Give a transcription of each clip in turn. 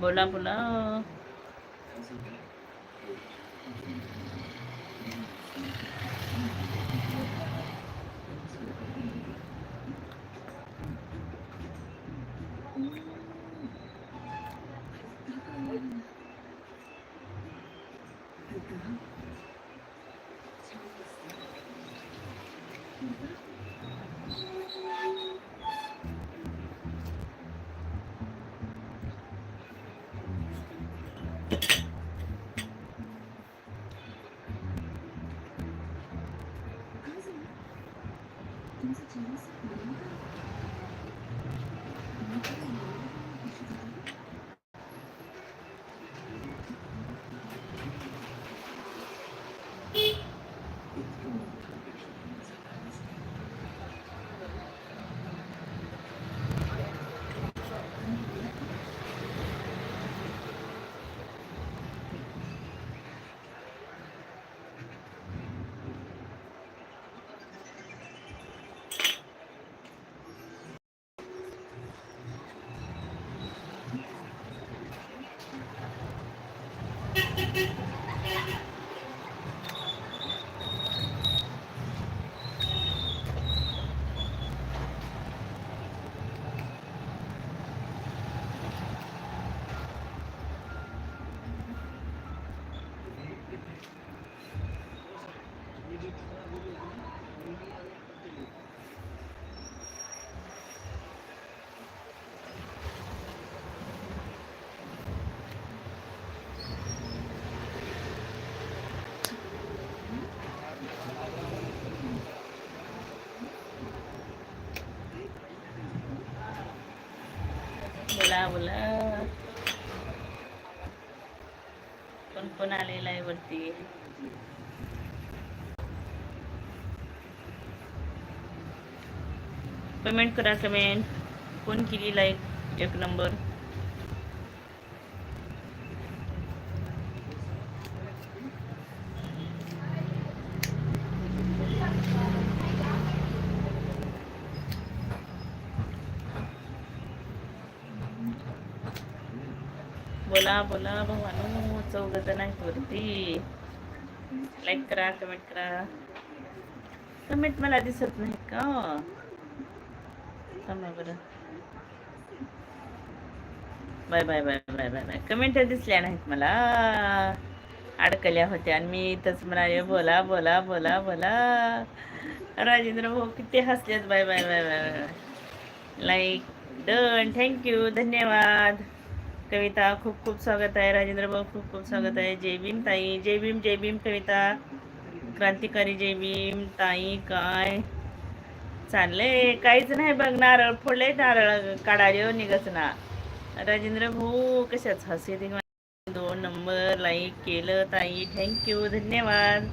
बोला बोला बोला कोण कोण आलेला आहे वरती? कमेंट करा कमेंट कोण केली लाईक एक नंबर बोला बोला चौघ जण आहेत वरती. लाईक करा कमेंट करा. कमेंट मला दिसत नाही का? थांबा बरं. Bye bye bye bye bye bye. Comment दिसल्या नाहीत मला. अडकल्या होत्या आणि मी इथंच म्हणाले बोला बोला बोला बोला. राजेंद्र भाऊ किती हसलेत. Bye bye bye bye bye. Like done thank you धन्यवाद. कविता खूप खूप स्वागत आहे. राजेंद्र भाऊ खूप खूप स्वागत आहे. जय भीम ताई जय भीम जय भीम कविता. क्रांतिकारी जय भीम ताई काय? चाललंय. काहीच नाही बघ नारळ फोडले नारळ काढाले निघच ना. राजेंद्र भाऊ कशाच हसे दोन नंबर लाईक केलं ताई. थँक्यू धन्यवाद.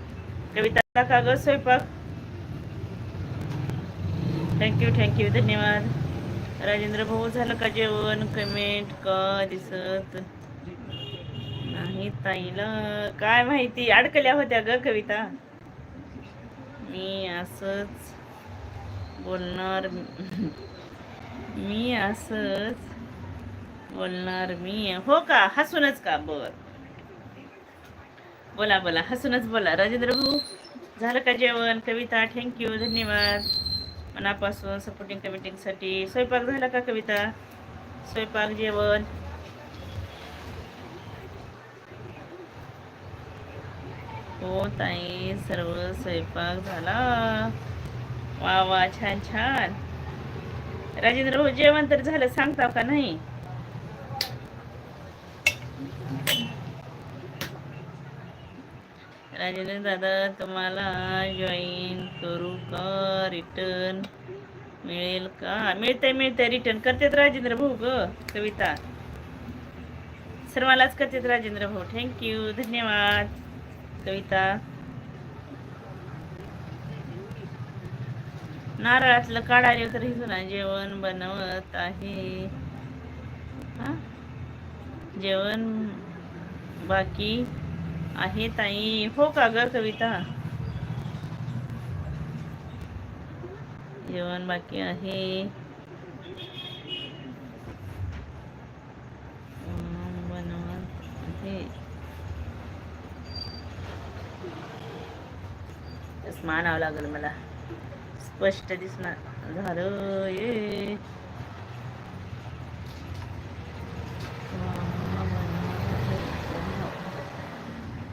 कविता का ग? स्वयंपाक. थँक्यू थँक्यू धन्यवाद. राजेंद्र भाऊ झालं का जेवण? कमेंट का दिसत. नाही ताईला. काय माहिती अडकल्या होत्या ग कविता. मी असंच बोलणार मी असंच बोलणार मी हो का? हसूनच का? बर. बोला बोला हसूनच बोला. राजेंद्र भाऊ झालं का जेवण? कविता थँक्यू धन्यवाद. मनापासून सपोर्टिंग कमिटीसाठी स्वयंपाक झाला का कविता? स्वयंपाक जेवण? हो ताई सर्व स्वयंपाक झाला. वा वा छान छान. राजेंद्र भाऊ जेवण तर झालं सांगता का नाही? राजेंद्र दादा तुम्हाला जॉईन करू का रिटर्न मिळेल का? मिळतंय मिळतंय रिटर्न करतेत राजेंद्र भाऊ ग कविता. सर्वांनाच करतेत राजेंद्र भाऊ. थँक्यू धन्यवाद. कविता. नारळातलं काढाले तर ना जेवण बनवत आहे. जेवण बाकी? आहे ताई. हो का ग कविता? जेवण बाकी आहे. नाही चष्मा आणावं लागेल मला. स्पष्ट दिसणार. झालं ये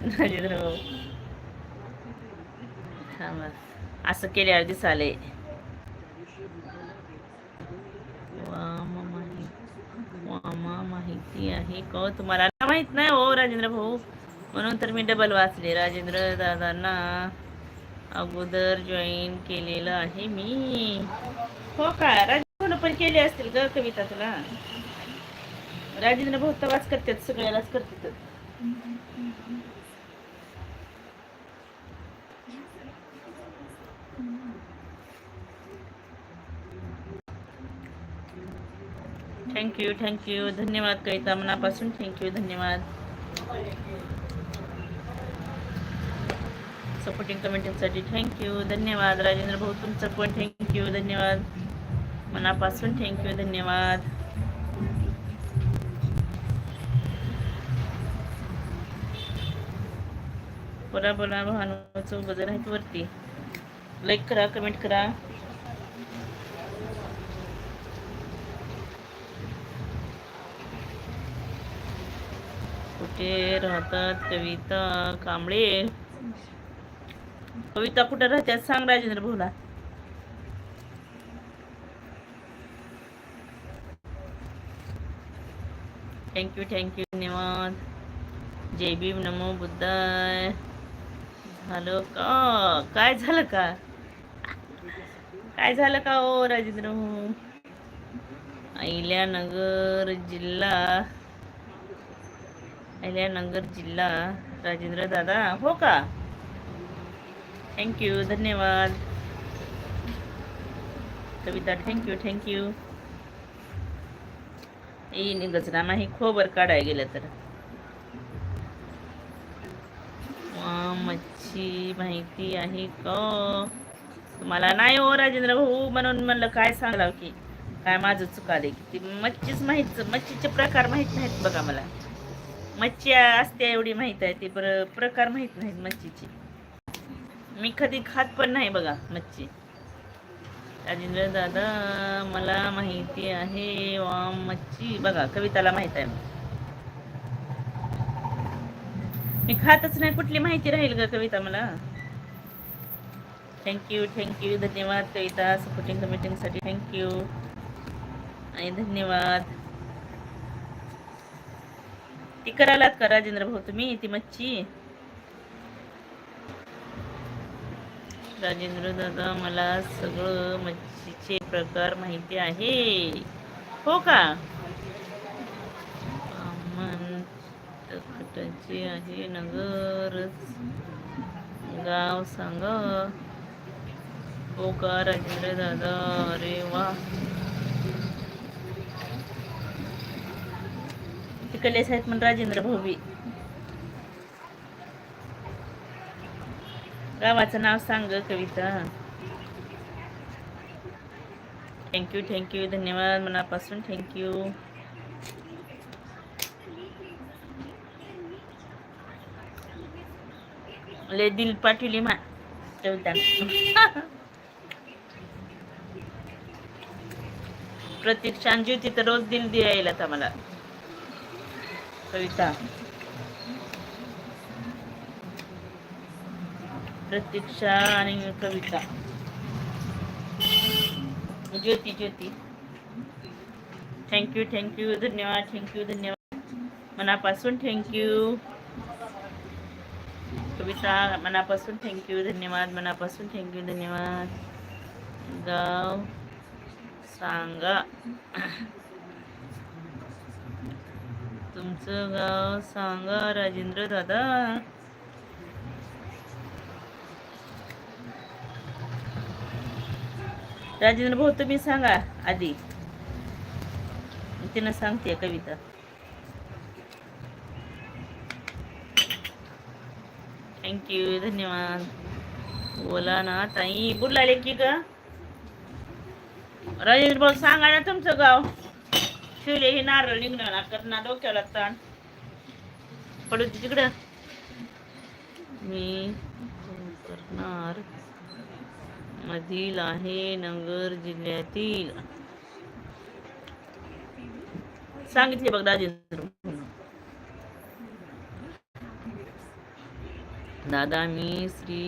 राजेंद्र भाऊ थांबा. असं केल्यावर दिसाले. चाले माहिती वामा माहिती आहे का? तुम्हाला माहीत नाही हो राजेंद्र भाऊ. म्हणून तर मी डबल वाचले. राजेंद्र दादांना अगोदर जॉईन केलेलं आहे मी. हो का? राजेंद्र पण केले असतील ग कविता तुला? राजेंद्र भाऊ तवाच करतात सगळ्यालाच करतात. थँक्यू थँक्यू धन्यवाद कविता मनापासून. थँक्यू धन्यवाद. सपोर्टिंग कमेंटिंगसाठी थँक्यू धन्यवाद राजेंद्र भाऊ तुमचं पण थँक्यू धन्यवाद. मनापासून थँक्यू धन्यवाद. बोला बोला भानूचं बदल आहेत वरती. लाईक करा कमेंट करा. कुठे राहतात कविता कांबळे. कविता कुठे राहतात सांग राजेंद्र भाऊला. थँक्यू थँक्यू धन्यवाद. जय भीम नमो बुद्धाय. झालं का? काय झालं का? काय झालं का ओ राजेंद्र अहिल्यानगर जिल्हा. अहिल्यानगर जिल्हा राजेंद्र दादा. हो का? थँक्यू धन्यवाद. कविता थँक्यू थँक्यू येईन गजरा नाही खोबर काढाय गेलं तर. मच्छी माहिती आहे का? तुम्हाला नाही हो राजेंद्र भाऊ म्हणून म्हणलं काय सांगावं की? काय माझं चुकाले की? ती मच्छीच माहीत मच्छीचे प्रकार माहीत नाहीत बघा मला. मच्छी असते एवढी माहीत आहे ती पर प्रकार माहीत नाहीत मच्छीची. मी कधी खात पण नाही बघा मच्छी. राजेंद्र दादा मला माहिती आहे वा मच्छी बघा कविताला माहीत आहे. मी खातच नाही कुठली माहिती राहील ग कविता मला? थँक्यू थँक्यू धन्यवाद कविता सपोर्टिंग कमिटींगसाठी थँक्यू आणि धन्यवाद. ती करालात का राजेंद्र भाऊ. तुम्ही ती मच्छी. राजेंद्र दादा मला सगळं मच्छीचे प्रकार माहिती आहे. हो का? खटाचे आहे नगर. गाव सांग. हो का राजेंद्र दादा. अरे वा. कलेस आहेत पण राजेंद्र भाऊ गावाचं नाव सांग कविता. थँक्यू थँक्यू धन्यवाद मनापासून थँक्यू ले दिल पाठवली मा प्रतीक शांजी ज्योती तर रोज दिल द्यायला आता मला. कविता. प्रतीक्षा आणि Kavita. Jyoti Jyoti. Thank you thank you धन्यवाद थँक्यू धन्यवाद. मनापासून थँक्यू कविता मनापासून थँक्यू धन्यवाद मनापासून थँक्यू धन्यवाद. गाव. सांगा. तुमचं गाव सांगा राजेंद्र दादा. राजेंद्र भाऊ तुम्ही सांगा आधी. तिनं सांगते कविता. थँक्यू धन्यवाद. बोला ना ताई. बुडलाले की का राजेंद्र भाऊ सांगा ना तुमचं गाव. शिवले हे नारळ निघणार ना करणार डोक्याला ताण. पडू तिकडं. मी करणार. मधील आहे नगर जिल्ह्यातील. सांगितले बघ राजेंद्र दादा मी श्री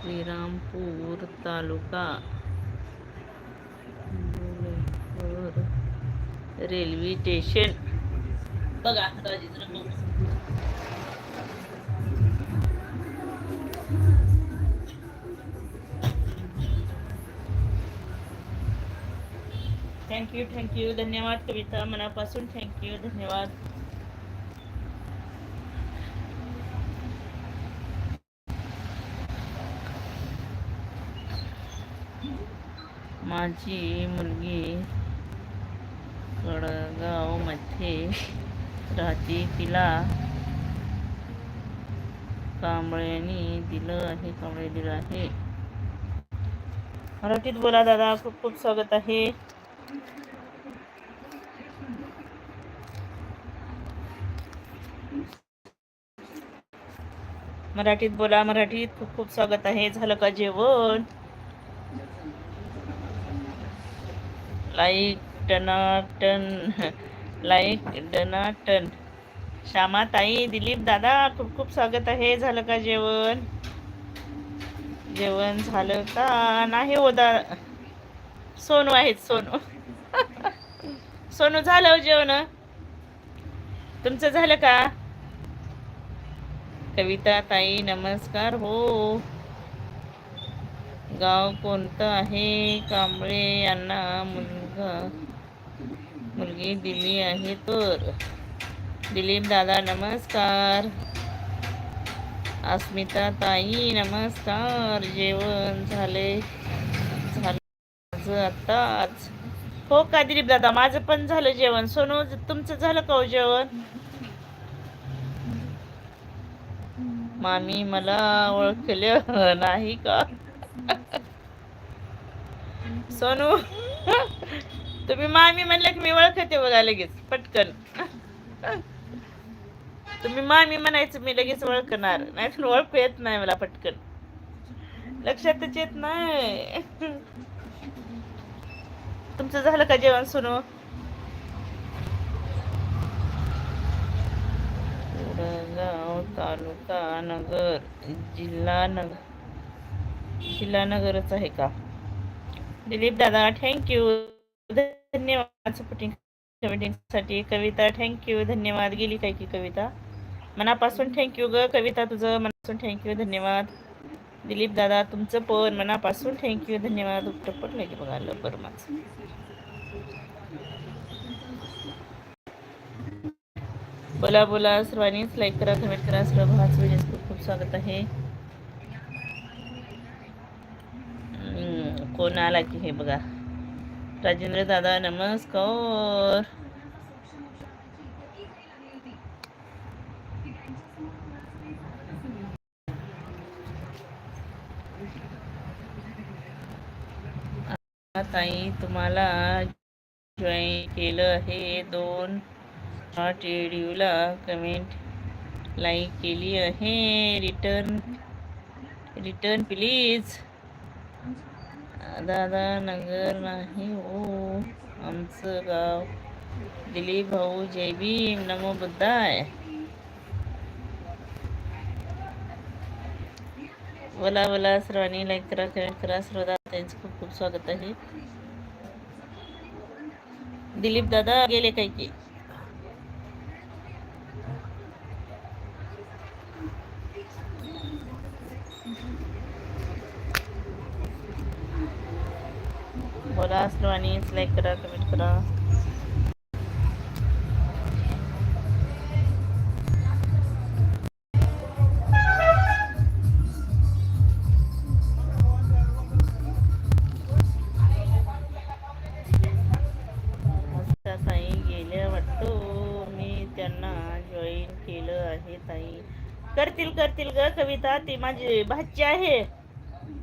श्रीरामपूर तालुका रेल्वे स्टेशन. बघा थँक्यू थँक्यू धन्यवाद कविता मनापासून. थँक्यू धन्यवाद. माझी मुलगी कडगावमध्ये राहते. तिला कांबळ्याने दिलं आहे कांबळे दिलं आहे. मराठीत बोला दादा खूप खूप स्वागत आहे. मराठीत बोला मराठीत खूप खूप स्वागत आहे. झालं का जेवण? लाईक टनाटन लाईक डनाटन श्यामाताई दिलीप दादा खूप खूप स्वागत आहे. झालं का जेवण? जेवण झालं का? नाही हो दा सोनू आहेत सोनू. सोनू झालं हो जेवण. तुमचं झालं का? कविता ताई नमस्कार. हो. गाव कोणतं आहे? कांबळे यांना मुलगा मुलगी दिली आहे तर. दिलीप दादा नमस्कार. अस्मिता ताई नमस्कार. जेवण झाले. झालं माझं आताच हो का दिलीप दादा? माझं पण झालं जेवण. सोनू तुमचं झालं का हो जेवण? मामी मला ओळखलं नाही का? सोनू. तुम्ही मामी म्हणलं की मी ओळखते बघा लगेच पटकन. तुम्ही मामी म्हणायचं मी लगेच ओळखणार. नाही तर ओळखू येत नाही मला पटकन. लक्षातच येत नाही. तुमचं झालं का जेवण सोनू? गाव तालुका नगर जिल्हा नगर जिल्हा नगरच आहे का? दिलीप दादा थँक्यू धन्यवाद सपोर्टिंग कमेंटिंगसाठी कविता थँक्यू धन्यवाद. गेली काय की कविता? मनापासून थँक्यू ग. कविता तुझं मनापासून थँक्यू धन्यवाद. दिलीप दादा तुमचं पण मनापासून थँक्यू धन्यवाद. उत्तर पडलं की बघा लवकर माझं. बोला बोला. सर्वांनीच लाईक करा कमेंट करा. सर्व भावाचं व्हिडिओ खूप खूप स्वागत आहे. कोण आला की हे बघा. राजेंद्र दादा, नमस्कार. ताई, तुम्हाला जॉईन केलं आहे. दोन हॉट व्हिडिओला कमेंट लाईक केली आहे. रिटर्न रिटर्न प्लीज़ दादा नगर नाही हो आमचं गाव. दिलीप भाऊ, जय भीम. नमो बुद्धाय. बोला बोला सर्वांनी लाईक करा कमेंट करा. त्यांचं खूप खूप स्वागत आहे. दिलीप दादा गेले काय की? बोला सर्वांनी लाईक करा कमेंट करा. ताई गेल्या वाटतो. मी त्यांना जॉईन केलं आहे ताई. करतील करतील ग कविता ती माझी भाची आहे.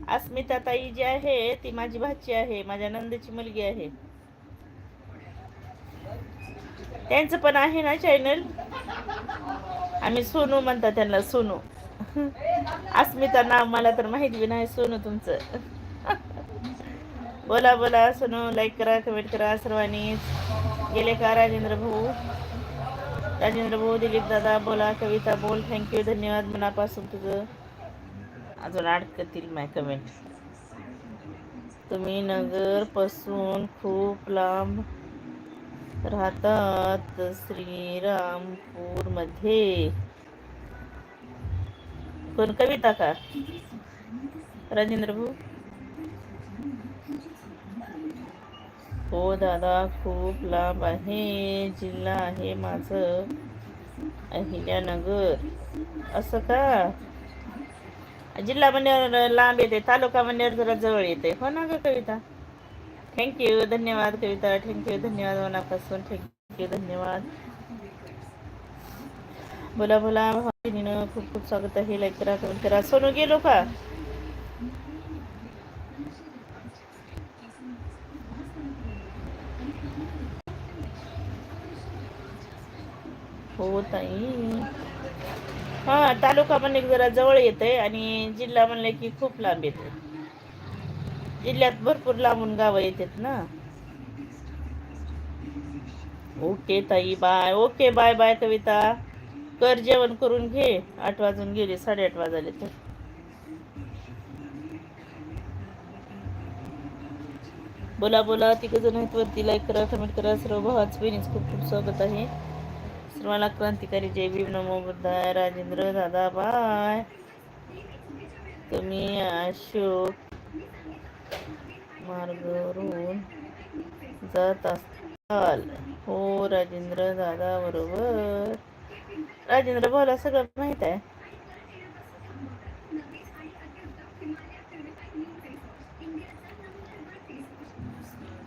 अस्मिता ताई जी आहे ती माझी भाची आहे माझ्या नंदेची मुलगी आहे. त्यांचं पण आहे ना चॅनल आम्ही सोनू म्हणतात त्यांना सोनू. अस्मिता नाव मला तर माहिती बी नाही सोनू तुमचं. बोला बोला सोनू लाईक करा कमेंट करा सर्वांनीच गेले का राजेंद्र भाऊ? राजेंद्र भाऊ दिलीप दादा बोला कविता बोल. थँक्यू धन्यवाद मनापासून तुझं. अजून अडकतील माय कमेंट तुम्ही नगरपासून खूप लांब राहतात श्रीरामपूरमध्ये कोण कविता का? राजेंद्र भाऊ हो दादा खूप लांब आहे जिल्हा आहे माझं अहिल्यानगर. असं का? जिल्हा म्हणण्यावर लांब येते तालुका म्हणण्यावर जरा जवळ येते. हो ना ग कविता? थँक्यू धन्यवाद कविता थँक्यू धन्यवाद मनापासून थँक्यू धन्यवाद. बोला बोला भावानीनं खूप खूप स्वागत आहे. लाईक करा कमेंट करा. सोनू गेलो का? हो ताई. हा तालुका म्हणले एक जरा जवळ येते आणि जिल्हा म्हणले की खूप लांब येते जिल्ह्यात भरपूर लांबून गावं येतात ना. ओके ताई bye. Okay bye bye Kavita. कर जेवण करून घे. आठ वाजून गेले साडेआठ वाजले तर. बोला बोला. तिघ जण आहेत वरती. लाईक करा कमेंट करा. सर्व भावाच बहिणीच खूप खूप स्वागत आहे. सर्वांना क्रांतिकारी जय भीम नमो बुद्धाय. राजेंद्र दादा बाय. तुम्ही अशोक मार्गवरून जात असाल. हो राजेंद्र दादा बरोबर. राजेंद्र भाऊला सगळं माहीत आहे.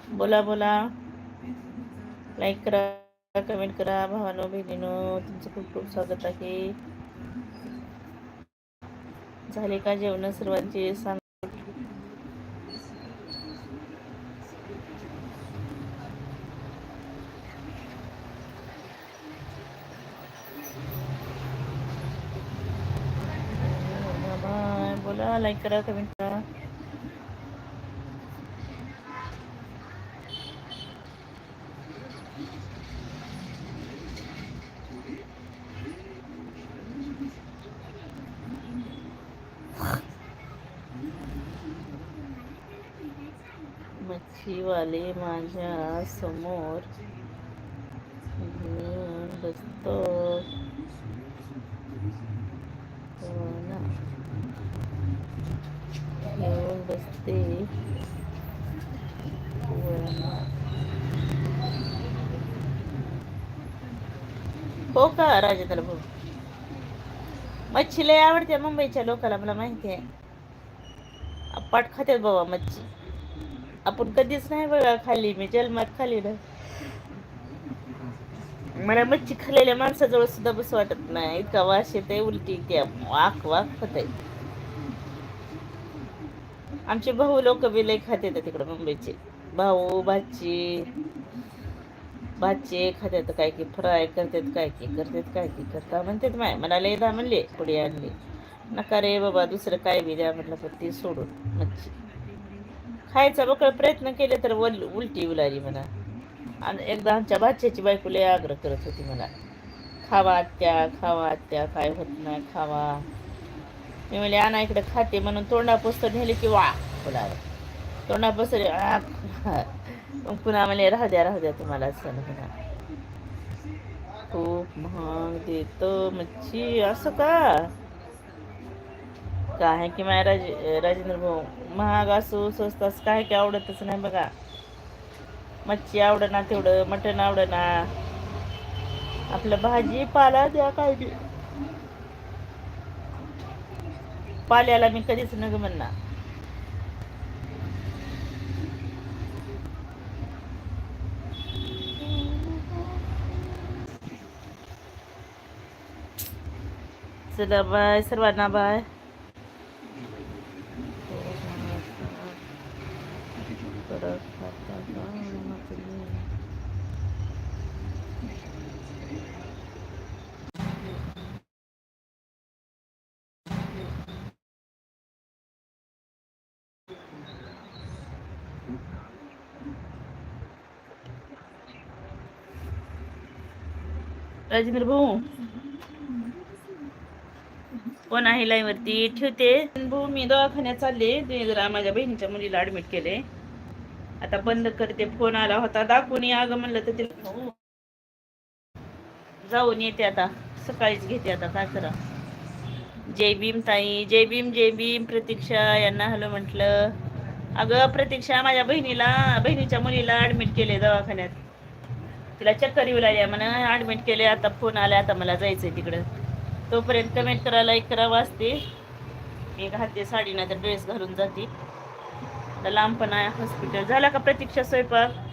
बोला बोला. लाईक करा. कमेंट करा. भावानो बहिणीनो तुमचं खूप खूप स्वागत आहे. झाले का जेवण सर्वांचे? सांग. बोला लाईक करा कमेंट करा. वाले माझ्यासमोर. घेऊन बसतो हो ना. बसते. हो का राजेंद्र भाऊ मच्छी लय आवडते मुंबईच्या लोकाला मला माहिती आहे पाठ खात्यात बाबा मच्छी. आपण कधीच नाही बघा खाल्ली मी जन्मात खाली ना. मला मच्छी खाल्लेल्या माणसाजवळ सुद्धा बस वाटत नाही. इतका वास येते उलटी त्या वाक वाक होत आमचे भाऊ लोक बी लय खाते तिकडे मुंबईचे. भाऊ भाची भाचे खात्यात काय की फ्राय करतात काय की करतात काय की करता म्हणतात माय. मला लय दा म्हणले पुढे आणली. नका रे बाबा दुसरं काय बी द्या म्हटलं पण ती सोडून मच्छी. खायचा बकळ प्रयत्न केले तर वल उलटी उलारी म्हणा. आणि एकदा आमच्या भाच्याची बायको लय आग्रह करत होती मला खावा आत्या खावा आत्या काय होत नाही खावा. मी म्हणले आणा इकडे खाते. म्हणून तोंडा पुस्तक नेले की वा फुलावर. तोंडा पुस्तक मग पुन्हा म्हणले राहू द्या राहू द्या तुम्हाला सण पुन्हा खूप महाग देतो मच्छी असं का? काय की माय राज राजेंद्र भाऊ महाग असो स्वस्त असं काय की आवडतच नाही बघा. मच्छी आवडना तेवढं मटण आवडना आपलं भाजी पाला द्या काय बी. पाल्याला मी कधीच नग म्हणणार. चला बाय सर्वांना बाय. राजेंद्र भाऊ. कोण आहे लाईन वरती ठेवते. भाऊ मी दवाखान्यात चालले. ते जरा माझ्या बहिणीच्या मुलीला ऍडमिट केले. आता बंद करते. फोन आला होता. दाखवून या. अगं म्हणलं तर तिला भाऊ, जाऊन येते आता. सकाळीच घेते आता. काय करा? जय भीम ताई. जय भीम जय भीम. प्रतीक्षा यांना हॅलो म्हटलं. अगं प्रतीक्षा माझ्या बहिणीला बहिणीच्या मुलीला ऍडमिट केले दवाखान्यात. तिला चक्कर येऊ लागली. म्हणा ॲडमिट केले आता फोन आला आता मला जायचं आहे तिकडं. तोपर्यंत कमेंट करायला एक करा वाचते मी घालते साडी नाही तर ड्रेस घालून जाते. लांब पण आहे हॉस्पिटल झाला का प्रतीक्षा स्वयंपाक?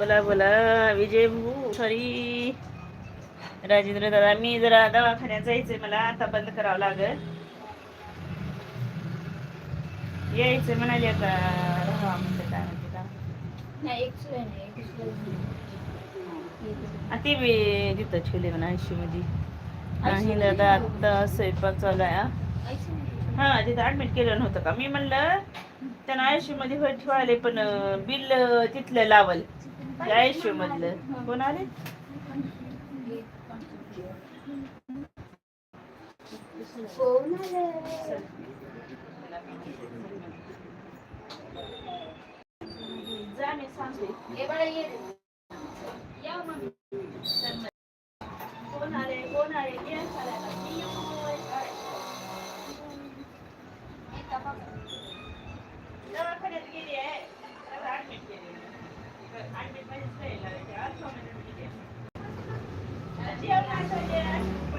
बोला बोला. विजय भाऊ सॉरी राजेंद्र दादा मी जरा दवाखान्यात जायचंय मला आता बंद करावं लागल. यायचं म्हणाले आता. राहा म्हणते काय म्हणते का? ते बी तिथं ठेवले म्हणा आयशी मध्ये. नाही दादा आता स्वयंपाक चालू आहे हा. तिथं ऍडमिट केलं नव्हतं का? मी म्हणलं त्यांना आयशू मध्ये ठेवायले पण बिल तिथलं लावल. आयशू मधलं कोण आले कोण आले मी सांगते कोण आले कोण आले ये चालायला. मी येऊ. इथं बघ. दवाखान्यात गेली आहे त्याला ऍडमिट केली ऍडमिट मध्येच राहिला आहे. आज हॉस्पिटलमध्ये गेली आहे. जेवण आटवले, पण आलाय,